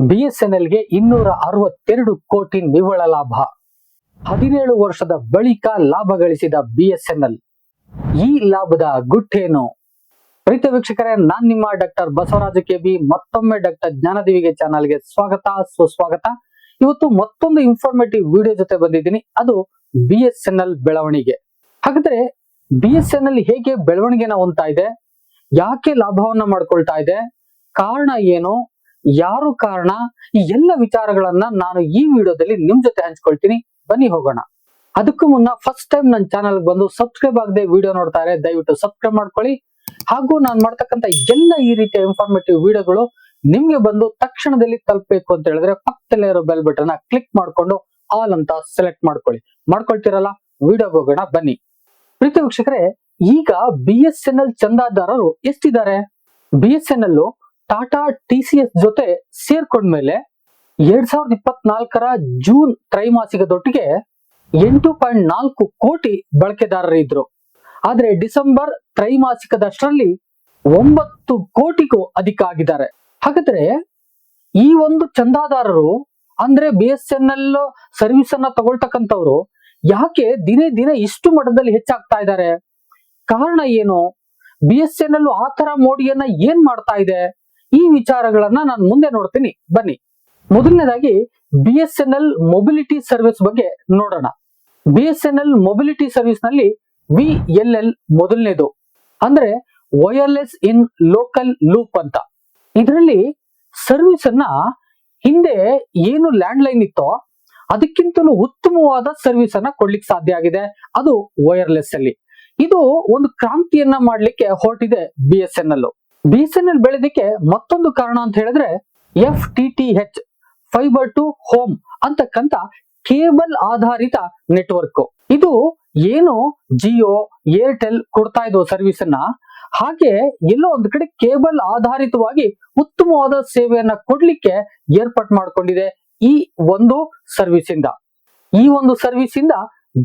ಬಿಎಸ್ಎನ್ಎಲ್ಗೆ ಇನ್ನೂರ ಅರವತ್ತೆರಡು ಕೋಟಿ ನಿವ್ವಳ ಲಾಭ. ಹದಿನೇಳು ವರ್ಷದ ಬಳಿಕ ಲಾಭ ಗಳಿಸಿದ ಬಿಎಸ್ಎನ್ಎಲ್. ಈ ಲಾಭದ ಗುಟ್ಟೇನು? ಪ್ರೀತ ವೀಕ್ಷಕರೇ, ನಾನ್ ನಿಮ್ಮ ಡಾಕ್ಟರ್ ಬಸವರಾಜ ಕೆಬಿ ಮತ್ತೊಮ್ಮೆ ಡಾಕ್ಟರ್ ಜ್ಞಾನದೇವಿಗೆ ಚಾನಲ್ಗೆ ಸ್ವಾಗತ, ಸುಸ್ವಾಗತ. ಇವತ್ತು ಮತ್ತೊಂದು ಇನ್ಫಾರ್ಮೇಟಿವ್ ವಿಡಿಯೋ ಜೊತೆ ಬಂದಿದ್ದೀನಿ. ಅದು ಬಿಎಸ್ಎನ್ಎಲ್ ಬೆಳವಣಿಗೆ. ಹಾಗಾದ್ರೆ ಬಿಎಸ್ಎನ್ಎಲ್ ಹೇಗೆ ಬೆಳವಣಿಗೆನ ಹೊಂದ್ತಾ ಇದೆ? ಯಾಕೆ ಲಾಭವನ್ನ ಮಾಡ್ಕೊಳ್ತಾ ಇದೆ? ಕಾರಣ ಏನು? ಯಾರು ಕಾರಣ? ಈ ಎಲ್ಲ ವಿಚಾರಗಳನ್ನ ನಾನು ಈ ವಿಡಿಯೋದಲ್ಲಿ ನಿಮ್ ಜೊತೆ ಹಂಚ್ಕೊಳ್ತೀನಿ. ಬನ್ನಿ ಹೋಗೋಣ. ಅದಕ್ಕೂ ಮುನ್ನ ಫಸ್ಟ್ ಟೈಮ್ ನನ್ನ ಚಾನಲ್ ಬಂದು ಸಬ್ಸ್ಕ್ರೈಬ್ ಆಗದೆ ವಿಡಿಯೋ ನೋಡ್ತಾರೆ ದಯವಿಟ್ಟು ಸಬ್ಸ್ಕ್ರೈಬ್ ಮಾಡ್ಕೊಳ್ಳಿ. ಹಾಗೂ ನಾನು ಮಾಡ್ತಕ್ಕಂತ ಎಲ್ಲ ಈ ರೀತಿಯ ಇನ್ಫಾರ್ಮೇಟಿವ್ ವಿಡಿಯೋಗಳು ನಿಮ್ಗೆ ಬಂದು ತಕ್ಷಣದಲ್ಲಿ ತಲುಪಬೇಕು ಅಂತ ಹೇಳಿದ್ರೆ ಪಕ್ಕದಲ್ಲೇ ಇರೋ ಬೆಲ್ ಬಟನ್ ಕ್ಲಿಕ್ ಮಾಡ್ಕೊಂಡು ಆಲ್ ಅಂತ ಸೆಲೆಕ್ಟ್ ಮಾಡ್ಕೊಳ್ಳಿ. ಮಾಡ್ಕೊಳ್ತಿರಲ್ಲ? ವಿಡಿಯೋ ಹೋಗೋಣ, ಬನ್ನಿ. ಪ್ರೀತಿ ವೀಕ್ಷಕರೇ, ಈಗ ಬಿ ಎಸ್ ಎನ್ ಎಲ್ ಚಂದಾದಾರರು ಎಷ್ಟಿದ್ದಾರೆ? B S N L Tata T C S ಜೊತೆ ಸೇರ್ಕೊಂಡ್ಮೇಲೆ ಎರಡ್ ಸಾವಿರದ ಇಪ್ಪತ್ನಾಲ್ಕರ ಜೂನ್ ತ್ರೈಮಾಸಿಕದೊಟ್ಟಿಗೆ ಎಂಟು ಪಾಯಿಂಟ್ ನಾಲ್ಕು ಕೋಟಿ ಬಳಕೆದಾರರು ಇದ್ರು. ಆದ್ರೆ ಡಿಸೆಂಬರ್ ತ್ರೈಮಾಸಿಕದಷ್ಟರಲ್ಲಿ ಒಂಬತ್ತು ಕೋಟಿಗೂ ಅಧಿಕ ಆಗಿದ್ದಾರೆ. ಹಾಗಾದ್ರೆ ಈ ಒಂದು ಚಂದಾದಾರರು ಅಂದ್ರೆ B S N L service ಅನ್ನ ತಗೊಳ್ತಕ್ಕಂಥವ್ರು ಯಾಕೆ ದಿನೇ ದಿನೇ ಇಷ್ಟು ಮಟ್ಟದಲ್ಲಿ ಹೆಚ್ಚಾಗ್ತಾ ಇದ್ದಾರೆ? ಕಾರಣ ಏನು? ಬಿ ಎಸ್ ಎನ್ ಎಲ್ ಆ ತರ ಮೋಡಿಯನ್ನ ಏನ್ ಮಾಡ್ತಾ ಇದೆ? ಈ ವಿಚಾರಗಳನ್ನ ನಾನು ಮುಂದೆ ನೋಡ್ತೀನಿ. ಬನ್ನಿ. ಮೊದಲನೇದಾಗಿ B S N L mobility service ಬಗ್ಗೆ ನೋಡೋಣ. B S N L mobility ಸರ್ವಿಸ್ನಲ್ಲಿ V L L ಮೊದಲನೇದು. ಅಂದ್ರೆ ವೈರ್ಲೆಸ್ ಇನ್ ಲೋಕಲ್ ಲೂಪ್ ಅಂತ. ಇದರಲ್ಲಿ ಸರ್ವಿಸ್ ಅನ್ನ ಹಿಂದೆ ಏನು ಲ್ಯಾಂಡ್ ಲೈನ್ ಇತ್ತೋ ಅದಕ್ಕಿಂತಲೂ ಉತ್ತಮವಾದ ಸರ್ವಿಸ್ ಅನ್ನ ಕೊಡ್ಲಿಕ್ಕೆ ಸಾಧ್ಯ ಆಗಿದೆ. ಅದು ವೈರ್ಲೆಸ್ ಅಲ್ಲಿ. ಇದು ಒಂದು ಕ್ರಾಂತಿಯನ್ನ ಮಾಡ್ಲಿಕ್ಕೆ ಹೊರಟಿದೆ B S N L B S N L ಬೆಳೆದಿಕ್ಕೆ ಮತ್ತೊಂದು ಕಾರಣ ಅಂತ ಹೇಳಿದ್ರೆ F T T H fibre to home ಅಂತಕ್ಕಂತ cable ಆಧಾರಿತ ನೆಟ್ವರ್ಕ್. ಇದು ಏನು ಜಿಯೋ, ಏರ್ಟೆಲ್ ಕೊಡ್ತಾ ಇದ್ವು ಸರ್ವಿಸ್ ಅನ್ನ ಹಾಗೆ ಎಲ್ಲೋ ಒಂದ್ ಕಡೆ ಕೇಬಲ್ ಆಧಾರಿತವಾಗಿ ಉತ್ತಮವಾದ ಸೇವೆಯನ್ನ ಕೊಡ್ಲಿಕ್ಕೆ ಏರ್ಪಾಟ್ ಮಾಡ್ಕೊಂಡಿದೆ ಈ ಒಂದು ಸರ್ವಿಸ್ ಇಂದ ಈ ಒಂದು ಸರ್ವಿಸ್ ಇಂದ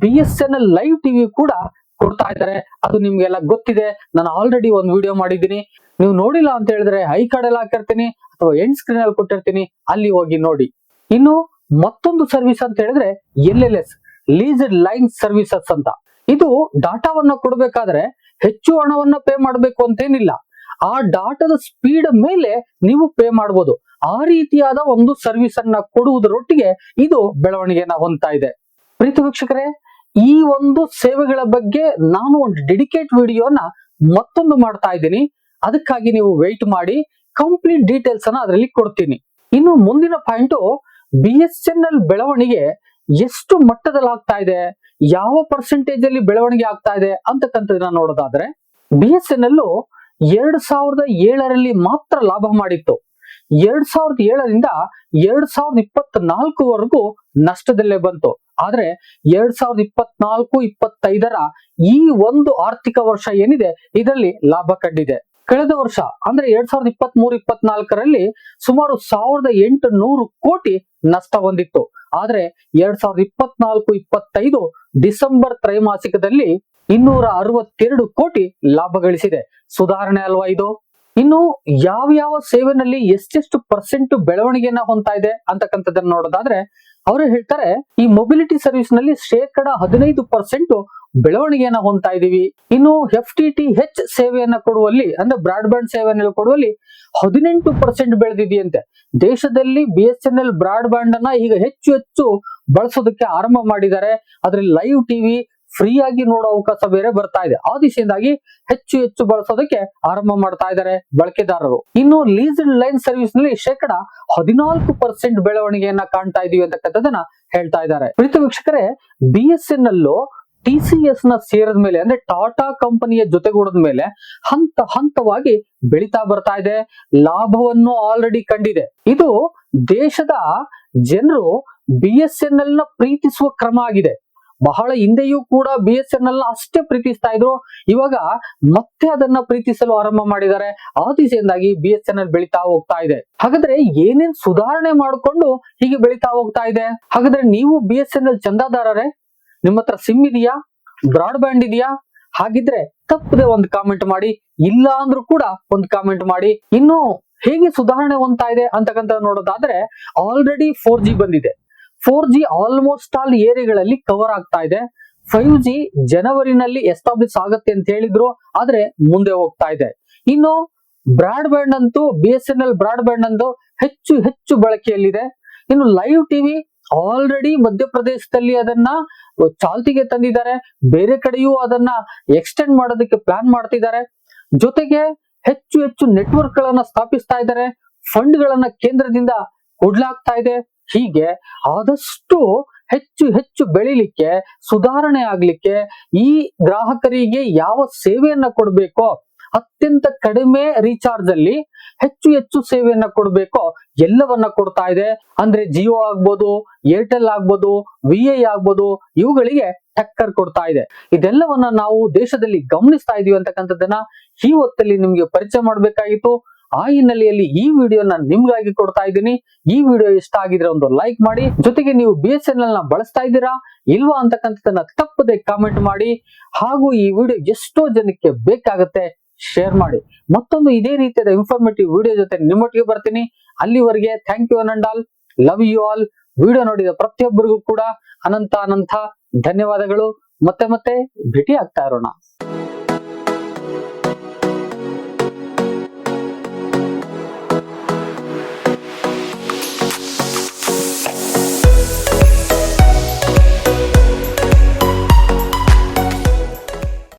B S N L live TV ಕೂಡ ಕೊಡ್ತಾ ಇದ್ದಾರೆ. ಅದು ನಿಮ್ಗೆಲ್ಲ ಗೊತ್ತಿದೆ. ನಾನು ಆಲ್ರೆಡಿ ಒಂದು ವಿಡಿಯೋ ಮಾಡಿದ್ದೀನಿ. ನೀವು ನೋಡಿಲ್ಲ ಅಂತ ಹೇಳಿದ್ರೆ ಹೈ ಕಾರ್ಡ್ ಎಲ್ಲ ಹಾಕಿರ್ತೀನಿ ಅಥವಾ ಎಂಡ್ ಸ್ಕ್ರೀನ್ ಅಲ್ಲಿ ಕೊಟ್ಟಿರ್ತೀನಿ, ಅಲ್ಲಿ ಹೋಗಿ ನೋಡಿ. ಇನ್ನು ಮತ್ತೊಂದು ಸರ್ವಿಸ್ ಅಂತ ಹೇಳಿದ್ರೆ L L S leased line services ಅಂತ. ಇದು ಡಾಟಾವನ್ನ ಕೊಡಬೇಕಾದ್ರೆ ಹೆಚ್ಚು ಹಣವನ್ನ ಪೇ ಮಾಡಬೇಕು ಅಂತೇನಿಲ್ಲ. ಆ ಡಾಟಾದ ಸ್ಪೀಡ್ ಮೇಲೆ ನೀವು ಪೇ ಮಾಡಬಹುದು ಆ ರೀತಿಯಾದ ಒಂದು ಸರ್ವಿಸ್ ಅನ್ನ ಕೊಡುವುದರೊಟ್ಟಿಗೆ ಇದು ಬೆಳವಣಿಗೆನ ಹೊಂದ್ತಾ ಇದೆ. ಪ್ರೀತಿ ವೀಕ್ಷಕರೇ, ಈ ಒಂದು ಸೇವೆಗಳ ಬಗ್ಗೆ ನಾನು ಒಂದು ಡೆಡಿಕೇಟ್ ವಿಡಿಯೋನ ಮತ್ತೊಂದು ಮಾಡ್ತಾ ಇದ್ದೀನಿ. ಅದಕ್ಕಾಗಿ ನೀವು ವೆಯ್ಟ್ ಮಾಡಿ ಕಂಪ್ಲೀಟ್ ಡೀಟೇಲ್ಸ್ ಅನ್ನ ಅದರಲ್ಲಿ ಕೊಡ್ತೀನಿ. ಇನ್ನು ಮುಂದಿನ point B S N L ಬೆಳವಣಿಗೆ ಎಷ್ಟು ಮಟ್ಟದಲ್ಲಿ ಆಗ್ತಾ ಇದೆ, ಯಾವ ಪರ್ಸೆಂಟೇಜ್ ಅಲ್ಲಿ ಬೆಳವಣಿಗೆ ಆಗ್ತಾ ಇದೆ ಅಂತಕ್ಕಂಥದ್ದನ್ನ ನೋಡೋದಾದ್ರೆ ಬಿ ಎಸ್ ಎನ್ ಎಲ್ ಎರಡ್ ಸಾವಿರದ ಏಳರಲ್ಲಿ ಮಾತ್ರ ಲಾಭ ಮಾಡಿತ್ತು. ಎರಡ್ ಸಾವಿರದ ಏಳರಿಂದ ಎರಡ್ ಸಾವಿರದ ಇಪ್ಪತ್ನಾಲ್ಕುವರೆಗೂ ನಷ್ಟದಲ್ಲೇ ಬಂತು. ಆದ್ರೆ ಎರಡ್ ಸಾವಿರದ ಇಪ್ಪತ್ನಾಲ್ಕು, ಇಪ್ಪತ್ತೈದರ ಈ ಒಂದು ಆರ್ಥಿಕ ವರ್ಷ ಏನಿದೆ, ಇದರಲ್ಲಿ ಲಾಭ ಕಂಡಿದೆ. ಕಳೆದ ವರ್ಷ, ಅಂದ್ರೆ ಎರಡ್ ಸಾವಿರದ ಇಪ್ಪತ್ತ್ ಮೂರು ಇಪ್ಪತ್ನಾಲ್ಕರಲ್ಲಿ ಸುಮಾರು ಸಾವಿರದ ಎಂಟು ನೂರು ಕೋಟಿ ನಷ್ಟ ಹೊಂದಿತ್ತು. ಆದ್ರೆ ಎರಡ್ ಸಾವಿರದ ಇಪ್ಪತ್ನಾಲ್ಕು, ಇಪ್ಪತ್ತೈದು ಡಿಸೆಂಬರ್ ತ್ರೈಮಾಸಿಕದಲ್ಲಿ ಇನ್ನೂರ ಅರವತ್ತೆರಡು ಕೋಟಿ ಲಾಭ ಗಳಿಸಿದೆ. ಸುಧಾರಣೆ ಅಲ್ವಾ ಇದು? ಇನ್ನು ಯಾವ ಯಾವ ಸೇವೆನಲ್ಲಿ ಎಷ್ಟೆಷ್ಟು ಪರ್ಸೆಂಟ್ ಬೆಳವಣಿಗೆಯನ್ನ ಹೊಂದ್ತಾ ಇದೆ ಅಂತಕ್ಕಂಥದ್ದನ್ನ ನೋಡೋದಾದ್ರೆ ಅವರು ಹೇಳ್ತಾರೆ, ಈ ಮೊಬಿಲಿಟಿ ಸರ್ವಿಸ್ನಲ್ಲಿ ಶೇಕಡ ಹದಿನೈದು ಪರ್ಸೆಂಟ್ ಬೆಳವಣಿಗೆಯನ್ನ ಹೊಂದ್ತಾ ಇದೀವಿ. ಇನ್ನು ಎಫ್ ಟಿ ಟಿ ಹೆಚ್ ಸೇವೆಯನ್ನ ಕೊಡುವಲ್ಲಿ, ಅಂದ್ರೆ ಬ್ರಾಡ್ ಬ್ಯಾಂಡ್ ಸೇವೆಯನ್ನ ಕೊಡುವಲ್ಲಿ ಹದಿನೆಂಟು ಪರ್ಸೆಂಟ್ ಬೆಳೆದಿದೆಯಂತೆ. ದೇಶದಲ್ಲಿ B S N L broadband ಅನ್ನ ಈಗ ಹೆಚ್ಚು ಹೆಚ್ಚು ಬಳಸೋದಕ್ಕೆ ಆರಂಭ ಮಾಡಿದ್ದಾರೆ. ಅದ್ರಲ್ಲಿ ಲೈವ್ ಟಿವಿ ಫ್ರೀ ಆಗಿ ನೋಡೋ ಅವಕಾಶ ಬೇರೆ ಬರ್ತಾ ಇದೆ. ಆ ದಿಶೆಯಿಂದಾಗಿ ಹೆಚ್ಚು ಹೆಚ್ಚು ಬಳಸೋದಕ್ಕೆ ಆರಂಭ ಮಾಡ್ತಾ ಇದ್ದಾರೆ ಬಳಕೆದಾರರು. ಇನ್ನು ಲೀಸ್ಡ್ ಲೈನ್ ಸರ್ವಿಸ್ನಲ್ಲಿ ಶೇಕಡ ಹದಿನಾಲ್ಕು ಪರ್ಸೆಂಟ್ ಬೆಳವಣಿಗೆಯನ್ನ ಕಾಣ್ತಾ ಇದೀವಿ ಅಂತಕ್ಕಂಥದ್ದನ್ನ ಹೇಳ್ತಾ ಇದ್ದಾರೆ. ಪ್ರೀತಿ ವೀಕ್ಷಕರೇ ಬಿ ಎಸ್ ಎನ್ ಅಲ್ಲೂ ಟಿ ಸಿ ಎಸ್ನ ಸೇರಿದ ಮೇಲೆ, ಅಂದ್ರೆ ಟಾಟಾ ಕಂಪನಿಯ ಜೊತೆಗೂಡದ ಮೇಲೆ ಹಂತ ಹಂತವಾಗಿ ಬೆಳೀತಾ ಬರ್ತಾ ಇದೆ. ಲಾಭವನ್ನು ಆಲ್ರೆಡಿ ಕಂಡಿದೆ. ಇದು ದೇಶದ ಜನರು ಬಿ ಎಸ್ ಎನ್ ಎಲ್ ಪ್ರೀತಿಸುವ ಕ್ರಮ ಆಗಿದೆ. ಬಹಳ ಹಿಂದೆಯೂ ಕೂಡ ಬಿ ಎಸ್ ಎನ್ ಎಲ್ ಅಷ್ಟೇ ಪ್ರೀತಿಸ್ತಾ ಇದ್ರು. ಇವಾಗ ಮತ್ತೆ ಅದನ್ನ ಪ್ರೀತಿಸಲು ಆರಂಭ ಮಾಡಿದ್ದಾರೆ. ಆ ದಿಸೆಯಿಂದಾಗಿ ಬಿ ಎಸ್ ಎನ್ ಎಲ್ ಬೆಳೀತಾ ಹೋಗ್ತಾ ಇದೆ. ಹಾಗಾದ್ರೆ ಏನೇನ್ ಸುಧಾರಣೆ ಮಾಡಿಕೊಂಡು ಹೀಗೆ ಬೆಳೀತಾ ಹೋಗ್ತಾ ಇದೆ? ಹಾಗಾದ್ರೆ ನೀವು ಬಿ ಎಸ್ ಎನ್ ಎಲ್ ಚಂದಾದಾರರೇ? ನಿಮ್ಮ ಹತ್ರ ಸಿಮ್ ಇದೆಯಾ? ಬ್ರಾಡ್ ಬ್ಯಾಂಡ್ ಇದೆಯಾ? ಹಾಗಿದ್ರೆ ತಪ್ಪದೆ ಒಂದು ಕಾಮೆಂಟ್ ಮಾಡಿ, ಇಲ್ಲ ಅಂದ್ರೂ ಕೂಡ ಒಂದು ಕಾಮೆಂಟ್ ಮಾಡಿ. ಇನ್ನು ಹೇಗೆ ಸುಧಾರಣೆ ಹೊಂತಾ ಇದೆ ಅಂತಕ್ಕಂಥ ನೋಡೋದಾದ್ರೆ ಆಲ್ರೆಡಿ ಫೋರ್ ಜಿ ಬಂದಿದೆ. ಫೋರ್ ಜಿ ಆಲ್ಮೋಸ್ಟ್ ಆಲ್ ಏರಿಯಾಗಳಲ್ಲಿ ಕವರ್ ಆಗ್ತಾ ಇದೆ. ಫೈವ್ ಜಿ ಜನವರಿನಲ್ಲಿ ಎಸ್ಟಾಬ್ಲಿಷ್ ಆಗುತ್ತೆ ಅಂತ ಹೇಳಿದ್ರು, ಆದ್ರೆ ಮುಂದೆ ಹೋಗ್ತಾ ಇದೆ. ಇನ್ನು ಬ್ರಾಡ್ ಬ್ಯಾಂಡ್ ಅಂತೂ B S N L broadband ಅಂತೂ ಹೆಚ್ಚು ಹೆಚ್ಚು ಬಳಕೆಯಲ್ಲಿದೆ. ಇನ್ನು ಲೈವ್ ಟಿವಿ ಆಲ್ರೆಡಿ ಮಧ್ಯಪ್ರದೇಶದಲ್ಲಿ ಅದನ್ನ ಚಾಲ್ತಿಗೆ ತಂದಿದ್ದಾರೆ. ಬೇರೆ ಕಡೆಯೂ ಅದನ್ನ ಎಕ್ಸ್ಟೆಂಡ್ ಮಾಡೋದಕ್ಕೆ ಪ್ಲಾನ್ ಮಾಡ್ತಿದ್ದಾರೆ. ಜೊತೆಗೆ ಹೆಚ್ಚು ಹೆಚ್ಚು ನೆಟ್ವರ್ಕ್ ಗಳನ್ನ ಸ್ಥಾಪಿಸ್ತಾ ಇದ್ದಾರೆ. ಫಂಡ್ ಗಳನ್ನ ಕೇಂದ್ರದಿಂದ ಕೊಡ್ಲಾಗ್ತಾ ಇದೆ. ಹೀಗೆ ಆದಷ್ಟು ಹೆಚ್ಚು ಹೆಚ್ಚು ಬೆಳಿಲಿಕ್ಕೆ, ಸುಧಾರಣೆ ಆಗ್ಲಿಕ್ಕೆ ಈ ಗ್ರಾಹಕರಿಗೆ ಯಾವ ಸೇವೆಯನ್ನ ಕೊಡ್ಬೇಕೋ, ಅತ್ಯಂತ ಕಡಿಮೆ ರೀಚಾರ್ಜ್ ಅಲ್ಲಿ ಹೆಚ್ಚು ಹೆಚ್ಚು ಸೇವೆಯನ್ನ ಕೊಡ್ಬೇಕೋ, ಎಲ್ಲವನ್ನ ಕೊಡ್ತಾ ಇದೆ. ಅಂದ್ರೆ ಜಿಯೋ ಆಗ್ಬೋದು ಏರ್ಟೆಲ್ ಆಗ್ಬೋದು ವಿ ಐ ಆಗ್ಬೋದು, ಇವುಗಳಿಗೆ ಟಕ್ಕರ್ ಕೊಡ್ತಾ ಇದೆ. ಇದೆಲ್ಲವನ್ನ ನಾವು ದೇಶದಲ್ಲಿ ಗಮನಿಸ್ತಾ ಇದೀವಿ ಅಂತಕ್ಕಂಥದ್ದನ್ನ ಈ ಹೊತ್ತಲ್ಲಿ ನಿಮ್ಗೆ ಪರಿಚಯ ಮಾಡ್ಬೇಕಾಗಿತ್ತು. ಆ ಹಿನ್ನೆಲೆಯಲ್ಲಿ ಈ ವಿಡಿಯೋನ ನಿಮ್ಗಾಗಿ ಕೊಡ್ತಾ ಇದ್ದೀನಿ. ಈ ವಿಡಿಯೋ ಇಷ್ಟ ಆಗಿದ್ರೆ ಒಂದು ಲೈಕ್ ಮಾಡಿ. ಜೊತೆಗೆ ನೀವು ಬಿ ಎಸ್ ಎನ್ ಎಲ್ನ ಬಳಸ್ತಾ ಇದ್ದೀರಾ? ಇಲ್ವಾ ಅಂತಕ್ಕಂಥದ್ದನ್ನ ತಪ್ಪದೆ ಕಾಮೆಂಟ್ ಮಾಡಿ. ಹಾಗೂ ಈ ವಿಡಿಯೋ ಎಷ್ಟೋ ಜನಕ್ಕೆ ಬೇಕಾಗುತ್ತೆ ಶೇರ್ ಮಾಡಿ. ಮತ್ತೊಂದು ಇದೇ ರೀತಿಯಾದ ಇನ್ಫಾರ್ಮೇಟಿವ್ ವಿಡಿಯೋ ಜೊತೆ ನಿಮ್ಮೊಟ್ಟಿಗೆ ಬರ್ತೀನಿ. ಅಲ್ಲಿವರೆಗೆ thank you and all love you all video ನೋಡಿದ ಪ್ರತಿಯೊಬ್ಬರಿಗೂ ಕೂಡ ಅನಂತ ಅನಂತ ಧನ್ಯವಾದಗಳು. ಮತ್ತೆ ಮತ್ತೆ ಭೇಟಿ ಆಗ್ತಾ ಇರೋಣ.